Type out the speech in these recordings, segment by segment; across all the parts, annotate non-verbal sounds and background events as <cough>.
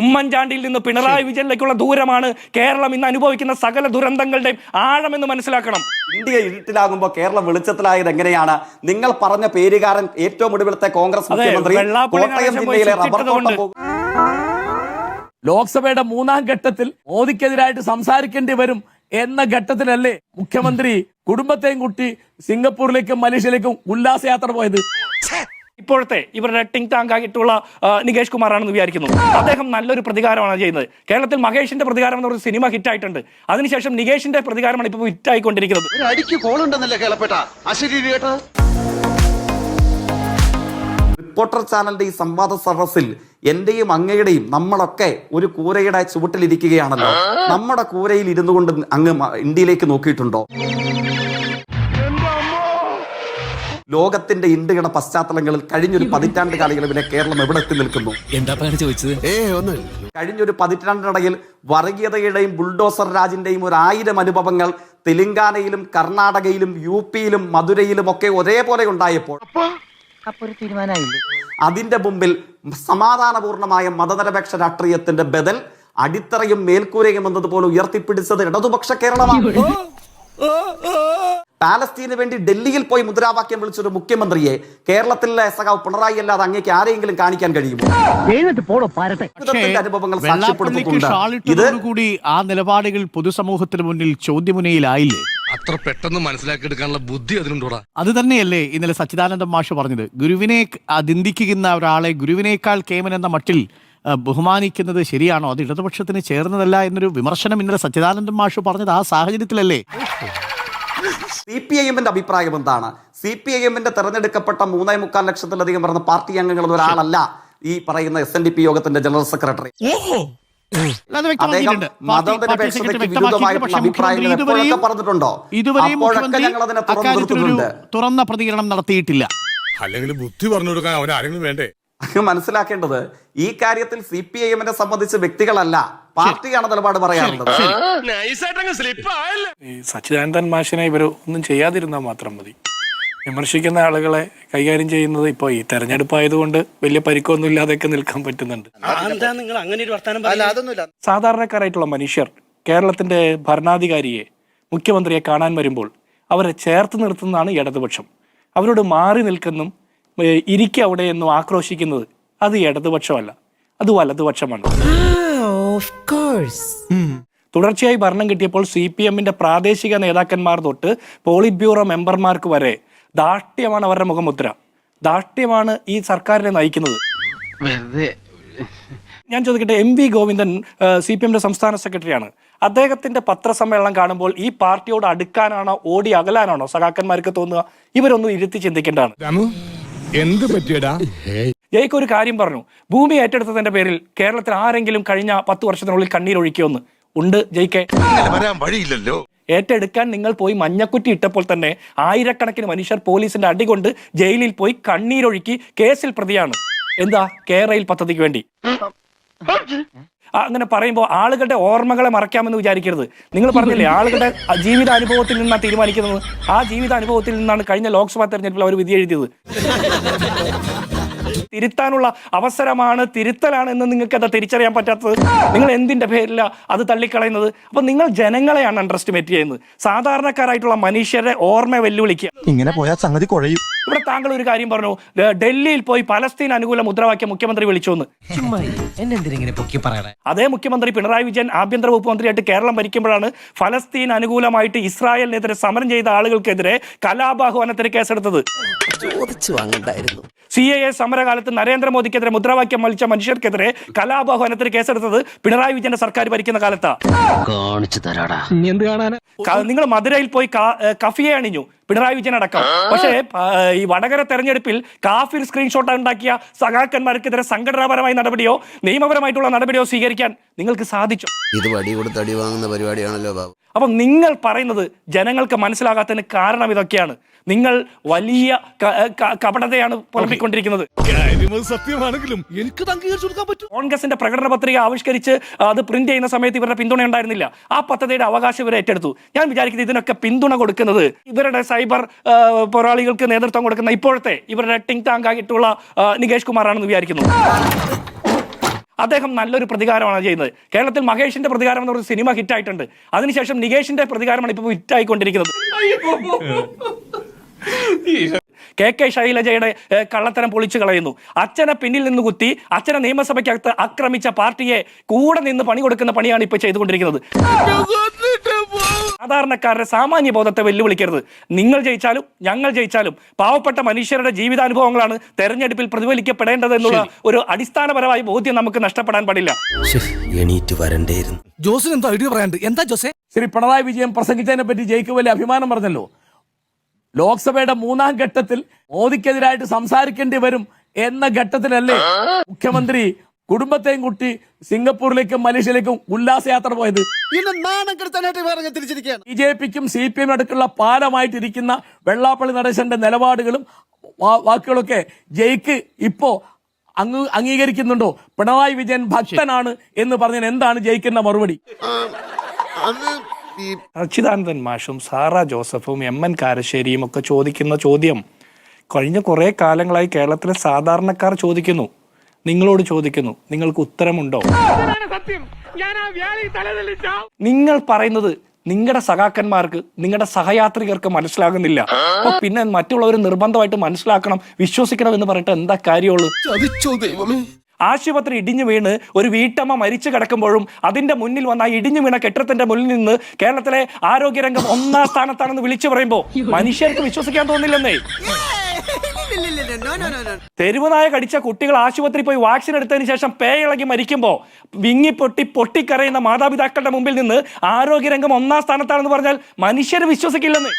ഉമ്മൻചാണ്ടിയിൽ നിന്ന് പിണറായി വിജയനിലേക്കുള്ള ദൂരമാണ് കേരളം ഇന്ന് അനുഭവിക്കുന്ന സകല ദുരന്തങ്ങളുടെയും ആഴമെന്ന് മനസ്സിലാക്കണം. ഇന്ത്യ ഇരുട്ടിലാകുമ്പോൾ കേരളം വെളിച്ചത്തിലായത് എങ്ങനെയാണ്? നിങ്ങൾ പറഞ്ഞ പേരുകാരൻ ഏറ്റവും ഒടുവിലത്തെ കോൺഗ്രസ് മുഖ്യമന്ത്രി കോട്ടയം ജില്ലയിലെ റബ്ബർ. തോട്ടം ലോക്സഭയുടെ മൂന്നാം ഘട്ടത്തിൽ മോദിക്കെതിരായിട്ട് സംസാരിക്കേണ്ടി വരും എന്ന ഘട്ടത്തിലല്ലേ മുഖ്യമന്ത്രി കുടുംബത്തെയും കുട്ടി സിംഗപ്പൂരിലേക്കും മലേഷ്യയിലേക്കും ഉല്ലാസയാത്ര പോയത്? ഇപ്പോഴത്തെ ഇവരുടെ ടിങ് ടാങ്ക് ആയിട്ടുള്ള ആ, നികേഷ് കുമാറാണെന്ന് വിചാരിക്കുന്നു. അദ്ദേഹം നല്ലൊരു പ്രതികാരമാണ് ചെയ്യുന്നത്. കേരളത്തിൽ മഹേഷിന്റെ പ്രതികാരം എന്ന് പറഞ്ഞ സിനിമ ഹിറ്റ് ആയിട്ടുണ്ട് അതിനുശേഷം നികേഷിന്റെ പ്രതികാരമാണ് ഇപ്പോൾ ഹിറ്റ് ആയിക്കൊണ്ടിരിക്കുന്നത് റിപ്പോർട്ടർ ചാനലിന്റെ ഈ സംവാദ സദസ്സിൽ എന്റെയും അങ്ങയുടെയും നമ്മളൊക്കെ ഒരു കൂരയുടെ ചുവട്ടിലിരിക്കുകയാണല്ലോ. നമ്മുടെ കൂരയിൽ ഇരുന്നു കൊണ്ട് അങ്ങ് ഇന്ത്യയിലേക്ക് നോക്കിയിട്ടുണ്ടോ? ലോകത്തിന്റെ ഇന്ത്യയുടെ പശ്ചാത്തലങ്ങളിൽ കഴിഞ്ഞൊരു പതിറ്റാണ്ട് കാലയളവിലെ കേരളം എവിടെ എത്തി നിൽക്കുന്നു? എന്താ ചോദിച്ചത്? കഴിഞ്ഞൊരു പതിറ്റാണ്ടിനിടയിൽ വർഗീയതയുടെയും ബുൾഡോസർ രാജിന്റെയും ഒരു ആയിരം അനുഭവങ്ങൾ തെലങ്കാനയിലും കർണാടകയിലും യു പിയിലും മധുരയിലും ഒക്കെ ഒരേപോലെ ഉണ്ടായപ്പോൾ അപ്പൊ? ഒരു തീരുമാനമായില്ലേ? അതിന്റെ മുമ്പിൽ സമാധാനപൂർണമായ മതനിരപേക്ഷ രാഷ്ട്രീയത്തിന്റെ ബദൽ അടിത്തറയും മേൽക്കൂരയും എന്നതുപോലെ ഉയർത്തിപ്പിടിച്ചത് ഇടതുപക്ഷ കേരളമാണ്. പാലസ്തീന് വേണ്ടി ഡൽഹിയിൽ പോയി മുദ്രാവാക്യം വിളിച്ചൊരു മുഖ്യമന്ത്രിയെ കേരളത്തിലെ സഖാവ് പിണറായി അല്ലാതെ അങ്ങേക്ക് ആരെങ്കിലും കാണിക്കാൻ കഴിയുമോ? അനുഭവങ്ങൾ സാക്ഷ്യപ്പെടുത്തുന്നുണ്ട് ഷാളിട്ടതോടുകൂടി ആ നിലപാടുകൾ പൊതുസമൂഹത്തിന് മുന്നിൽ ചോദ്യമുനയിലായില്ലേ? അത്ര പെട്ടെന്ന് മനസ്സിലാക്കി എടുക്കാനുള്ള ബുദ്ധി അതിനുണ്ടോടാ അത് തന്നെയല്ലേ ഇന്നലെ സച്ചിദാനന്ദ മാഷ് പറഞ്ഞത്. ഗുരുവിനെ നിന്ദിക്കുന്ന ഒരാളെ ഗുരുവിനേക്കാൾ കേമൻ എന്ന മട്ടിൽ ബഹുമാനിക്കുന്നത് ശരിയാണോ? അത് ഇടതുപക്ഷത്തിന് ചേർന്നതല്ല എന്നൊരു വിമർശനം ഇന്നലെ സച്ചിദാനന്ദ മാഷ് പറഞ്ഞത് ആ സാഹചര്യത്തിലല്ലേ? സി പി ഐ എമ്മിന്റെ അഭിപ്രായം എന്താണ്? സി പി ഐ എമ്മിന്റെ തെരഞ്ഞെടുക്കപ്പെട്ട മൂന്നേ മുക്കാൽ ലക്ഷത്തിലധികം വരുന്ന പാർട്ടി അംഗങ്ങളിൽ ഒരാളല്ല ഈ പറയുന്ന എസ് എൻ ഡി പി യോഗത്തിന്റെ ജനറൽ സെക്രട്ടറി. അദ്ദേഹം മതനിരപേക്ഷതയ്ക്ക്. വിരുദ്ധമായിട്ടുള്ള അഭിപ്രായങ്ങൾ എപ്പോഴൊക്കെ പറഞ്ഞിട്ടുണ്ടോ? ഇതുവരെയും അപ്പോഴൊക്കെ ഞങ്ങൾ അതിനെ തുറന്നു തുറന്ന പ്രതികരണം നടത്തിയിട്ടില്ല. അല്ലെങ്കിൽ ബുദ്ധി പറഞ്ഞു കൊടുക്കാൻ അവൻ ആരെങ്കിലും വേണ്ടേ? മനസ്സിലാക്കേണ്ടത് ഈ കാര്യത്തിൽ സി പി ഐ എമ്മിനെ സംബന്ധിച്ച് വ്യക്തികളല്ല. പാർട്ടിയാണ് നിലപാട് പറയാറുള്ളത്. സച്ചിദാനന്ദൻ മാഷിനെ ഇവർ ഒന്നും ചെയ്യാതിരുന്നാൽ മാത്രം മതി. വിമർശിക്കുന്ന ആളുകളെ കൈകാര്യം ചെയ്യുന്നത് ഇപ്പൊ ഈ തെരഞ്ഞെടുപ്പ് ആയതുകൊണ്ട് വലിയ പരിക്കൊന്നും ഇല്ലാതെയൊക്കെ നിൽക്കാൻ പറ്റുന്നുണ്ട്. അല്ല അതൊന്നുമില്ല. സാധാരണക്കാരായിട്ടുള്ള മനുഷ്യർ കേരളത്തിന്റെ ഭരണാധികാരിയെ മുഖ്യമന്ത്രിയെ കാണാൻ വരുമ്പോൾ അവരെ ചേർത്ത് നിർത്തുന്നതാണ് ഇടതുപക്ഷം. അവരോട് മാറി നിൽക്കുന്നും ഇരിക്ക അവിടെ എന്നും ആക്രോശിക്കുന്നത് അത് ഇടതുപക്ഷമല്ല. അത് വലതുപക്ഷമാണ്. തുടർച്ചയായി ഭരണം കിട്ടിയപ്പോൾ സി പി എമ്മിന്റെ പ്രാദേശിക നേതാക്കന്മാർ തൊട്ട് പോളിറ്റ് ബ്യൂറോ മെമ്പർമാർക്ക് വരെ ദാഷ്ട്യമാണ് അവരുടെ മുഖമുദ്ര. ദാഷ്ട്യമാണ് ഈ സർക്കാരിനെ നയിക്കുന്നത്. ഞാൻ ചോദിക്കട്ടെ M V Govindan C P എമ്മിന്റെ സംസ്ഥാന സെക്രട്ടറിയാണ്. അദ്ദേഹത്തിന്റെ പത്രസമ്മേളനം കാണുമ്പോൾ ഈ പാർട്ടിയോട് അടുക്കാനാണോ ഓടി അകലാനാണോ സഖാക്കന്മാർക്ക് തോന്നുക? ഇവരൊന്നും ഇരുത്തി ചിന്തിക്കേണ്ടതാണ്. എന്ത് പറ്റിയടാ? ജയ്ക്ക് ഒരു കാര്യം പറഞ്ഞു. ഭൂമി ഏറ്റെടുത്തതിന്റെ പേരിൽ കേരളത്തിൽ ആരെങ്കിലും കഴിഞ്ഞ പത്ത് വർഷത്തിനുള്ളിൽ കണ്ണീരൊഴിക്കുമെന്ന് ഉണ്ട് ജയ്ക്കെ. വരാൻ വഴിയില്ലല്ലോ. ഏറ്റെടുക്കാൻ നിങ്ങൾ പോയി മഞ്ഞക്കുറ്റി ഇട്ടപ്പോൾ തന്നെ ആയിരക്കണക്കിന് മനുഷ്യർ പോലീസിന്റെ അടികൊണ്ട് ജയിലിൽ പോയി കണ്ണീരൊഴുക്കി കേസിൽ പ്രതിയാണ്. എന്താ കേരയിൽ പദ്ധതിക്ക് വേണ്ടി? അങ്ങനെ പറയുമ്പോൾ ആളുകളുടെ ഓർമ്മകളെ മറക്കാമെന്ന് വിചാരിക്കരുത്. നിങ്ങൾ പറഞ്ഞില്ലേ ആളുകളുടെ ജീവിതാനുഭവത്തിൽ നിന്നാണ് തീരുമാനിക്കുന്നത്? ആ ജീവിത അനുഭവത്തിൽ നിന്നാണ് കഴിഞ്ഞ ലോക്സഭാ തെരഞ്ഞെടുപ്പിൽ അവർ വിധി എഴുതിയത്. തിരുത്താനുള്ള അവസരമാണ് തിരുത്തലാണ് എന്ന് നിങ്ങൾക്ക് അത് തിരിച്ചറിയാൻ പറ്റാത്തത്. നിങ്ങൾ എന്തിന്റെ പേരില അത് തള്ളിക്കളയുന്നത്? അപ്പൊ നിങ്ങൾ ജനങ്ങളെയാണ് അണ്ടർ എസ്റ്റിമേറ്റ് ചെയ്യുന്നത്. സാധാരണക്കാരായിട്ടുള്ള മനുഷ്യരെ ഓർമ്മ വെല്ലുവിളിക്കുക. ഇങ്ങനെ പോയാൽ സംഗതി കുഴയും. ഇവിടെ താങ്കൾ ഒരു കാര്യം പറഞ്ഞു. ഡൽഹിയിൽ പോയി പലസ്തീൻ അനുകൂല മുദ്രാവാക്യം മുഖ്യമന്ത്രി വിളിച്ചു എന്ന്. എന്നെ എന്തിനെ പൊക്കി അതേ മുഖ്യമന്ത്രി പിണറായി വിജയൻ ആഭ്യന്തര വകുപ്പ് മന്ത്രിയായിട്ട് കേരളം ഭരിക്കുമ്പോഴാണ് ഫലസ്തീൻ അനുകൂലമായിട്ട് ഇസ്രായേലിനെതിരെ സമരം ചെയ്ത ആളുകൾക്കെതിരെ കലാപാഹ്വാനത്തിന് കേസെടുത്തത്. ചോദിച്ചു വാങ്ങണ്ടായിരുന്നു. സി എ എ സമരകാലത്ത് നരേന്ദ്രമോദിക്കെതിരെ മുദ്രാവാക്യം വലിച്ച മനുഷ്യർക്കെതിരെ കലാപഹനത്തിന് കേസെടുത്തത് പിണറായി വിജയന്റെ സർക്കാർ ഭരിക്കുന്ന കാലത്താണ് കാണിച്ചു തരാടാ. നിങ്ങൾ മധുരയിൽ പോയി കഫിയെ അണിഞ്ഞു. പിണറായി വിജയൻ അടക്കം. പക്ഷേ ഈ വടകര തെരഞ്ഞെടുപ്പിൽ കാഫിർ സ്ക്രീൻഷോട്ട് ഉണ്ടാക്കിയ സഖാക്കന്മാർക്കെതിരെ സംഘടനാപരമായ നടപടിയോ നിയമപരമായിട്ടുള്ള നടപടിയോ സ്വീകരിക്കാൻ നിങ്ങൾക്ക് സാധിച്ചു? ഇത് വടി കൊടുത്ത് അടി വാങ്ങുന്ന പരിപാടിയാണല്ലോ ബാബു. അപ്പം നിങ്ങൾ പറയുന്നത് ജനങ്ങൾക്ക് മനസ്സിലാകാത്തതിന് കാരണം ഇതൊക്കെയാണ്. നിങ്ങൾ വലിയ കപടതയാണ് പുറപ്പിക്കൊണ്ടിരിക്കുന്നത് സത്യമാണെങ്കിലും എനിക്ക് കോൺഗ്രസിന്റെ പ്രകടന പത്രിക ആവിഷ്കരിച്ച് അത് പ്രിന്റ് ചെയ്യുന്ന സമയത്ത് ഇവരുടെ പിന്തുണ ഉണ്ടായിരുന്നില്ല. ആ പദ്ധതിയുടെ അവകാശം ഇവരെ ഏറ്റെടുത്തു. ഞാൻ വിചാരിക്കുന്നത് ഇതിനൊക്കെ പിന്തുണ കൊടുക്കുന്നത് ഇവരുടെ സൈബർ പോരാളികൾക്ക് നേതൃത്വം കൊടുക്കുന്ന ഇപ്പോഴത്തെ ഇവരുടെ ടിങ് ടാങ്ക് ആയിട്ടുള്ള നികേഷ് കുമാറാണെന്ന് വിചാരിക്കുന്നു. അദ്ദേഹം നല്ലൊരു പ്രതികാരമാണ് ചെയ്യുന്നത്. കേരളത്തിൽ മഹേഷിന്റെ പ്രതികാരം എന്ന് പറഞ്ഞ സിനിമ ഹിറ്റായിട്ടുണ്ട്. അതിനുശേഷം നികേഷിന്റെ പ്രതികാരമാണ് ഇപ്പോൾ ഹിറ്റായിക്കൊണ്ടിരിക്കുന്നത്. <laughs> കെ കെ ശൈലജയുടെ കള്ളത്തരം പൊളിച്ചു കളയുന്നു. അച്ഛനെ പിന്നിൽ നിന്ന് കുത്തി അച്ഛനെ നിയമസഭയ്ക്കകത്ത് ആക്രമിച്ച പാർട്ടിയെ കൂടെ നിന്ന് പണി കൊടുക്കുന്ന പണിയാണ് ഇപ്പൊ ചെയ്തുകൊണ്ടിരിക്കുന്നത്. സാധാരണക്കാരുടെ സാമാന്യ ബോധത്തെ വെല്ലുവിളിക്കരുത്. നിങ്ങൾ ജയിച്ചാലും ഞങ്ങൾ ജയിച്ചാലും പാവപ്പെട്ട മനുഷ്യരുടെ ജീവിതാനുഭവങ്ങളാണ് തെരഞ്ഞെടുപ്പിൽ പ്രതിഫലിക്കപ്പെടേണ്ടത് എന്നുള്ള ഒരു അടിസ്ഥാനപരമായ ബോധ്യം നമുക്ക് നഷ്ടപ്പെടാൻ പാടില്ല. എണീറ്റ് വരണ്ടേയിരുന്നു. ജോസിന് എന്താ ഐഡിയ പറയാണ്ട് എന്താ ജോസെ? ശ്രീ പിണറായി വിജയൻ പ്രസംഗിച്ചതിനെ പറ്റി ജയിക്ക് വലിയ അഭിമാനം പറഞ്ഞല്ലോ. ലോക്സഭയുടെ മൂന്നാം ഘട്ടത്തിൽ മോദിക്കെതിരായിട്ട് സംസാരിക്കേണ്ടി വരും എന്ന ഘട്ടത്തിലല്ലേ മുഖ്യമന്ത്രി കുടുംബത്തെയും കുട്ടി സിംഗപ്പൂരിലേക്കും മലേഷ്യയിലേക്കും ഉല്ലാസയാത്ര പോയത്? ബി ജെ പിക്കും സി പി എം അടുക്കുള്ള പാലമായിട്ടിരിക്കുന്ന വെള്ളാപ്പള്ളി നടേശന്റെ നിലപാടുകളും വാക്കുകളൊക്കെ ജയിക്ക് ഇപ്പോ അങ്ങ് അംഗീകരിക്കുന്നുണ്ടോ? പിണറായി വിജയൻ ഭക്തനാണ് എന്ന് പറഞ്ഞാൽ എന്താണ് ജയിക്കുന്ന മറുപടി? അച്യുതാനന്ദൻ മാഷും സാറ ജോസഫും എം എൻ കാരശ്ശേരിയും ഒക്കെ ചോദിക്കുന്ന ചോദ്യം. കഴിഞ്ഞ കുറേ കാലങ്ങളായി കേരളത്തിലെ സാധാരണക്കാർ ചോദിക്കുന്നു. നിങ്ങളോട് ചോദിക്കുന്നു നിങ്ങൾക്ക് ഉത്തരമുണ്ടോ? നിങ്ങൾ പറയുന്നത് നിങ്ങളുടെ സഖാക്കന്മാർക്ക് നിങ്ങളുടെ സഹയാത്രികർക്ക് മനസ്സിലാകുന്നില്ല. അപ്പൊ പിന്നെ മറ്റുള്ളവർ നിർബന്ധമായിട്ട് മനസ്സിലാക്കണം വിശ്വസിക്കണം എന്ന് പറഞ്ഞിട്ട് എന്താ കാര്യമുള്ളൂ? ആശുപത്രി ഇടിഞ്ഞു വീണ് ഒരു വീട്ടമ്മ മരിച്ചു കിടക്കുമ്പോഴും അതിന്റെ മുന്നിൽ വന്ന ഇടിഞ്ഞു വീണ കെട്ടിടത്തിന്റെ മുന്നിൽ നിന്ന് കേരളത്തിലെ ആരോഗ്യരംഗം ഒന്നാം സ്ഥാനത്താണെന്ന് വിളിച്ചു പറയുമ്പോൾ മനുഷ്യർക്ക് വിശ്വസിക്കാൻ തോന്നില്ലെന്നേ. തെരുവുനായ കടിച്ച കുട്ടികൾ ആശുപത്രി പോയി വാക്സിൻ എടുത്തതിന് ശേഷം പേയിളകി മരിക്കുമ്പോൾ വിങ്ങിപ്പൊട്ടി പൊട്ടിക്കരയുന്ന മാതാപിതാക്കളുടെ മുമ്പിൽ നിന്ന് ആരോഗ്യരംഗം ഒന്നാം സ്ഥാനത്താണെന്ന് പറഞ്ഞാൽ മനുഷ്യർ വിശ്വസിക്കില്ലെന്ന്.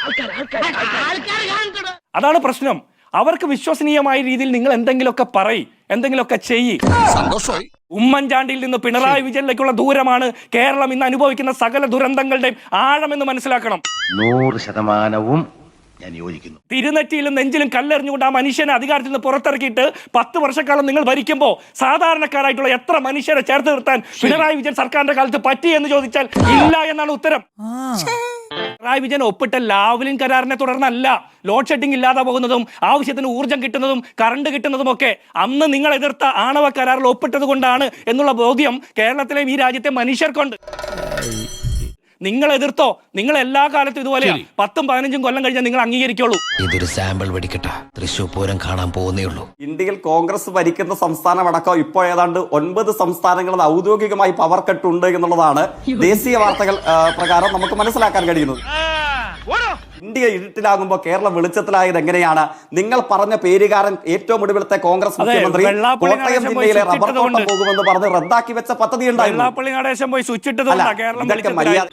അതാണ് പ്രശ്നം. അവർക്ക് വിശ്വസനീയമായ രീതിയിൽ നിങ്ങൾ എന്തെങ്കിലുമൊക്കെ പറയ് എന്തെങ്കിലുമൊക്കെ ചെയ്യ്. സന്തോഷമായി. ഉമ്മൻചാണ്ടിയിൽ നിന്ന് പിണറായി വിജയനിലേക്കുള്ള ദൂരമാണ് കേരളം ഇന്ന് അനുഭവിക്കുന്ന സകല ദുരന്തങ്ങളുടെയും ആഴമെന്ന് മനസ്സിലാക്കണം. നൂറ് ശതമാനവും ഞാൻ യോജിക്കുന്നു. തിരുനെറ്റിയിലും നെഞ്ചിലും കല്ലെറിഞ്ഞുകൊണ്ട് ആ മനുഷ്യനെ അധികാരത്തിൽ നിന്ന് പുറത്തിറക്കിയിട്ട് പത്ത് വർഷക്കാലം നിങ്ങൾ ഭരിക്കുമ്പോൾ സാധാരണക്കാരായിട്ടുള്ള എത്ര മനുഷ്യരെ ചേർത്ത് നിർത്താൻ പിണറായി വിജയൻ സർക്കാരിന്റെ കാലത്ത് പറ്റി എന്ന് ചോദിച്ചാൽ ഇല്ല എന്നാണ് ഉത്തരം. പിണറായി വിജയൻ ഒപ്പിട്ട ലാവ്ലിൻ കരാറിനെ തുടർന്നല്ല. ലോഡ് ഷെഡിംഗ് ഇല്ലാതെ പോകുന്നതും ആവശ്യത്തിന് ഊർജം കിട്ടുന്നതും കറണ്ട് കിട്ടുന്നതും ഒക്കെ അന്ന് നിങ്ങൾ എതിർത്ത ആണവ കരാറിൽ ഒപ്പിട്ടത് കൊണ്ടാണ് എന്നുള്ള ബോധ്യം കേരളത്തിലെയും ഈ രാജ്യത്തെ മനുഷ്യർക്കുണ്ട്. നിങ്ങൾ എതിർത്തോ നിങ്ങൾ എല്ലാ കാലത്തും ഇതുപോലെ പത്തും പതിനഞ്ചും കൊല്ലം കഴിഞ്ഞാൽ നിങ്ങൾ അംഗീകരിക്കുള്ളൂ. ഇതൊരു സാമ്പിൾ വെടിക്കട്ടെ. തൃശൂർ പൂരം കാണാൻ പോകുന്നേ ഉള്ളൂ. ഇന്ത്യയിൽ കോൺഗ്രസ് ഭരിക്കുന്ന സംസ്ഥാനമടക്കം ഇപ്പോൾ ഏതാണ്ട് ഒൻപത് സംസ്ഥാനങ്ങളിൽ ഔദ്യോഗികമായി പവർ കട്ട് ഉണ്ട് എന്നുള്ളതാണ് ദേശീയ വാർത്തകൾ പ്രകാരം നമുക്ക് മനസ്സിലാക്കാൻ കഴിയുന്നത്. ഇന്ത്യ ഇരുട്ടിലാകുമ്പോൾ കേരളം വെളിച്ചത്തിലായത് എങ്ങനെയാണ്? നിങ്ങൾ പറഞ്ഞ പേരുകാരൻ ഏറ്റവും ഒടുവിലത്തെ കോൺഗ്രസ് മുഖ്യമന്ത്രി കോട്ടയം ജില്ലയിലെ റബ്ബർ തോട്ടം പോകുമെന്ന് പറഞ്ഞ് റദ്ദാക്കി വെച്ച പദ്ധതി ഉണ്ടായിരുന്നു. ഇതൊക്കെ മര്യാദ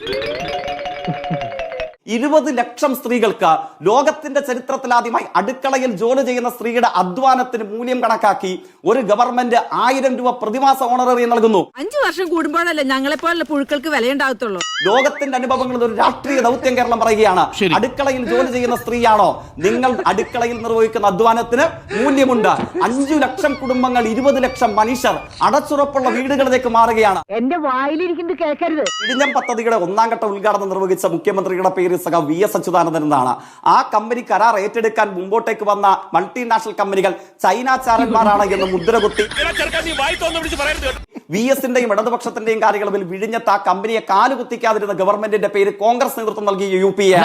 ഇരുപത് ലക്ഷം സ്ത്രീകൾക്ക് ലോകത്തിന്റെ ചരിത്രത്തിൽ ആദ്യമായി അടുക്കളയിൽ ജോലി ചെയ്യുന്ന സ്ത്രീയുടെ അധ്വാനത്തിന് മൂല്യം കണക്കാക്കി ഒരു ഗവൺമെന്റ് ആയിരം രൂപ പ്രതിമാസ ഓണററി നൽകുന്നു. അഞ്ചു വർഷം കൂടുമ്പോഴല്ലേ ഞങ്ങളെ പോലുള്ള പുഴുക്കൾക്ക് വിലയുണ്ടാകത്തുള്ളൂ? ലോകത്തിന്റെ അനുഭവങ്ങളിൽ ഒരു രാഷ്ട്രീയ ദൗത്യം കേരളം പറയുകയാണ്. അടുക്കളയിൽ ജോലി ചെയ്യുന്ന സ്ത്രീയാണോ? നിങ്ങൾ അടുക്കളയിൽ നിർവഹിക്കുന്ന അധ്വാനത്തിന് മൂല്യമുണ്ട്. അഞ്ചു ലക്ഷം കുടുംബങ്ങൾ ഇരുപത് ലക്ഷം മനുഷ്യർ അടച്ചുറപ്പുള്ള വീടുകളിലേക്ക് മാറുകയാണ്. എന്റെ വായിലിരിക്കുന്നത് കേൾക്കരുത്. ഇടിഞ്ഞം പദ്ധതിയുടെ ഒന്നാം ഘട്ട ഉദ്ഘാടനം നിർവഹിച്ച മുഖ്യമന്ത്രിയുടെ പേര് സഖ വി എസ് അച്യുതാനന്ദൻ എന്നാണ്. ആ കമ്പനി കരാർ ഏറ്റെടുക്കാൻ മുമ്പോട്ടേക്ക് വന്ന മൾട്ടിനാഷണൽ കമ്പനികൾ ചൈന ചാരന്മാരാണ് എന്ന് മുദ്രകുത്തി. വി എസിന്റെയും ഇടതുപക്ഷത്തിന്റെയും കാര്യങ്ങളിൽ വിഴിഞ്ഞത്ത് ആ കമ്പനിയെ കാലുകുത്തിക്കാതിരുന്ന ഗവൺമെന്റിന്റെ പേര് കോൺഗ്രസ് നേതൃത്വം നൽകിയ യു പി എ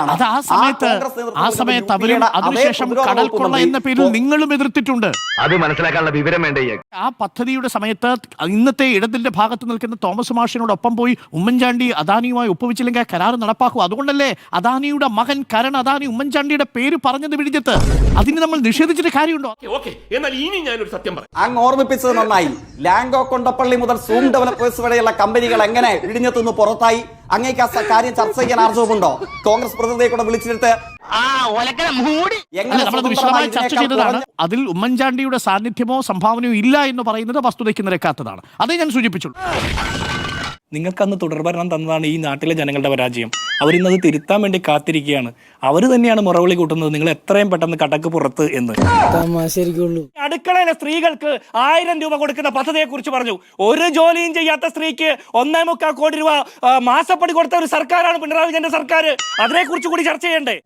നിങ്ങളും എതിർത്തിട്ടുണ്ട്. അത് മനസ്സിലാക്കാനുള്ള വിവരം വേണ്ടേ? ആ പദ്ധതിയുടെ സമയത്ത് ഇന്നത്തെ ഇടതിന്റെ ഭാഗത്ത് നിൽക്കുന്ന തോമസ് മാഷിനോടൊപ്പം പോയി ഉമ്മൻചാണ്ടി അദാനിയുമായി ഒപ്പുവെച്ചില്ലെങ്കിൽ ആ കരാർ നടപ്പാക്കും. അതുകൊണ്ടല്ലേ അദാനിയുടെ മകൻ കരൺ അദാനി ഉമ്മൻചാണ്ടിയുടെ പേര് പറഞ്ഞത് വിഴിഞ്ഞത്ത്? അതിന് നമ്മൾ നിഷേധിച്ചിട്ട് കാര്യമുണ്ടോ? എന്നാൽ ഇനി ഞാനൊരു സത്യം പറയാം. അങ്ങ് ഓർമ്മിപ്പിച്ചത് നന്നായി. ലാംഗോ കൊണ്ടപ്പള്ളി മുതൽ സൂം ഡെവലപ്പേഴ്സ് വരെയുള്ള കമ്പനികൾ എങ്ങനെ ഇടിഞ്ഞത്തു നിന്ന് പുറത്തായി? അങ്ങേക്ക് ആ കാര്യം ചർച്ച ചെയ്യാൻ ആർജവുമുണ്ടോ? കോൺഗ്രസ് പ്രതിനിധിയെ കൂടെ നമ്മളത് വിശദമായി ചർച്ച ചെയ്തതാണ്. അതിൽ ഉമ്മൻചാണ്ടിയുടെ സാന്നിധ്യമോ സംഭാവനയോ ഇല്ല എന്ന് പറയുന്നത് വസ്തുതയ്ക്ക് നിരക്കാത്തതാണ്. അതേ ഞാൻ സൂചിപ്പിച്ചുള്ളൂ. നിങ്ങൾക്കന്ന് തുടർഭരണം തന്നതാണ് ഈ നാട്ടിലെ ജനങ്ങളുടെ പരാജയം. അവരിന്നത് തിരുത്താൻ വേണ്ടി കാത്തിരിക്കുകയാണ്. അവർ തന്നെയാണ് മുറവിളി കൂട്ടുന്നത്. നിങ്ങൾ എത്രയും പെട്ടെന്ന് കടക്ക് പുറത്ത് എന്ന്. അടുക്കളയിലെ സ്ത്രീകൾക്ക് ആയിരം രൂപ കൊടുക്കുന്ന പദ്ധതിയെ കുറിച്ച് പറഞ്ഞു. ഒരു ജോലിയും ചെയ്യാത്ത സ്ത്രീക്ക് ഒന്നേ മുക്കാൽ കോടി രൂപ മാസപ്പടി കൊടുത്ത ഒരു സർക്കാരാണ് പിണറായി വിജയന്റെ സർക്കാർ അതിനെ കുറിച്ച് കൂടി ചർച്ച ചെയ്യണ്ടേ?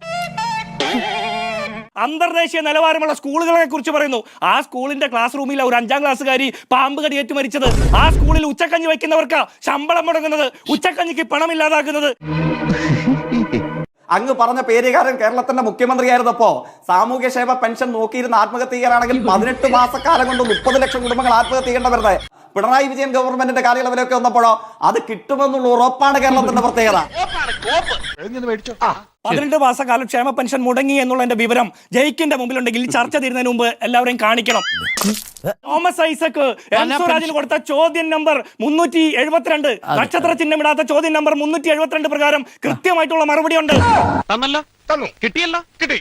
അന്തർദേശീയ നിലവാരമുള്ള സ്കൂളുകളെ കുറിച്ച് പറയുന്നു. ആ സ്കൂളിന്റെ ക്ലാസ് റൂമിൽ ഒരു അഞ്ചാം ക്ലാസ്സുകാരി പാമ്പ് കടിയേറ്റ് മരിച്ചത്. ആ സ്കൂളിൽ ഉച്ചക്കഞ്ഞി വയ്ക്കുന്നവർക്ക് ശമ്പളം മുടങ്ങുന്നത് ഉച്ചക്കഞ്ഞിക്ക് പണം ഇല്ലാതാക്കുന്നത്. അങ്ങ് പറഞ്ഞ പേരുകാരൻ കേരളത്തിന്റെ മുഖ്യമന്ത്രിയായിരുന്നപ്പോ സാമൂഹ്യക്ഷേമ പെൻഷൻ നോക്കിയിരുന്ന ആത്മഹത്യ ചെയ്യാനാണെങ്കിൽ പതിനെട്ട് മാസക്കാലം കൊണ്ട് മുപ്പത് ലക്ഷം കുടുംബങ്ങൾ ആത്മഹത്യ ചെയ്യേണ്ടവരുടെ വരുന്നത് പിണറായി വിജയൻ ഗവൺമെന്റിന്റെ കാലയളവിലൊക്കെ വന്നപ്പോഴോ അത് കിട്ടുമെന്നുള്ള ഉറപ്പാണ് കേരളത്തിന്റെ പ്രത്യേകത. പതിനെട്ട് മാസക്കാലം ക്ഷേമ പെൻഷൻ മുടങ്ങി എന്നുള്ള എന്റെ വിവരം ജയിക്കിന്റെ മുമ്പിലുണ്ടെങ്കിൽ ചർച്ച തീരുന്നതിന് മുമ്പ് എല്ലാവരെയും കാണിക്കണം. തോമസ് ഐസക് എം സ്വരാജിന് കൊടുത്ത ചോദ്യം നമ്പർ മുന്നൂറ്റി എഴുപത്തിരണ്ട്. നക്ഷത്ര ചിഹ്നമിടാത്ത ചോദ്യം നമ്പർ മുന്നൂറ്റി എഴുപത്തിരണ്ട് പ്രകാരം കൃത്യമായിട്ടുള്ള മറുപടി ഉണ്ട്. തന്നല്ലോ. തന്നു. കിട്ടിയല്ലോ. കിട്ടി.